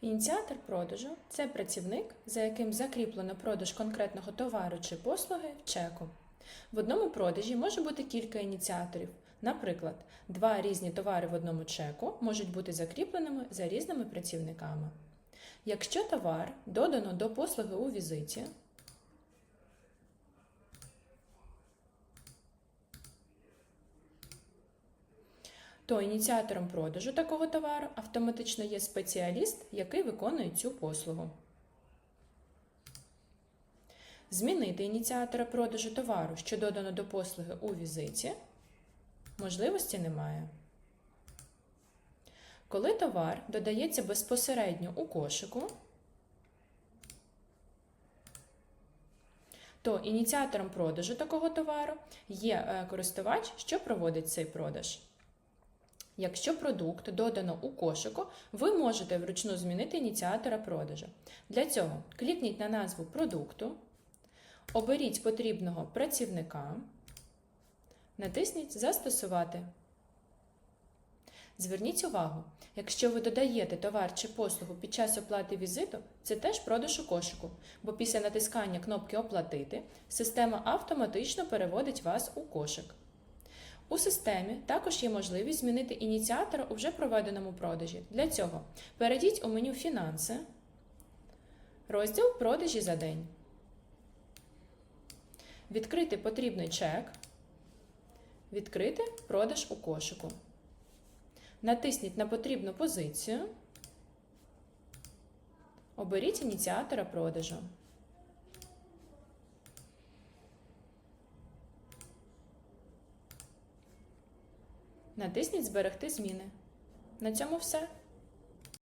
Ініціатор продажу це працівник, за яким закріплено продаж конкретного товару чи послуги в чеку. В одному продажі може бути кілька ініціаторів. Наприклад, два різні товари в одному чеку можуть бути закріпленими за різними працівниками. Якщо товар додано до послуги у візиті, то ініціатором продажу такого товару автоматично є спеціаліст, який виконує цю послугу. Змінити ініціатора продажу товару, що додано до послуги у візиті, можливості немає. Коли товар додається безпосередньо у кошику, то ініціатором продажу такого товару є е, користувач, що проводить цей продаж. Якщо продукт додано у кошику, ви можете вручну змінити ініціатора продажу. Для цього клікніть на назву продукту, оберіть потрібного працівника, натисніть Застосувати. Зверніть увагу, якщо ви додаєте товар чи послугу під час оплати візиту, це теж продаж у кошику, бо після натискання кнопки Оплатити система автоматично переводить вас у кошик. У системі також є можливість змінити ініціатора у вже проведеному продажі. Для цього перейдіть у меню Фінанси, розділ Продажі за день. Відкрити потрібний чек. Відкрити продаж у кошику. Натисніть на потрібну позицію. Оберіть ініціатора продажу. Натисніть Зберегти зміни. На цьому все.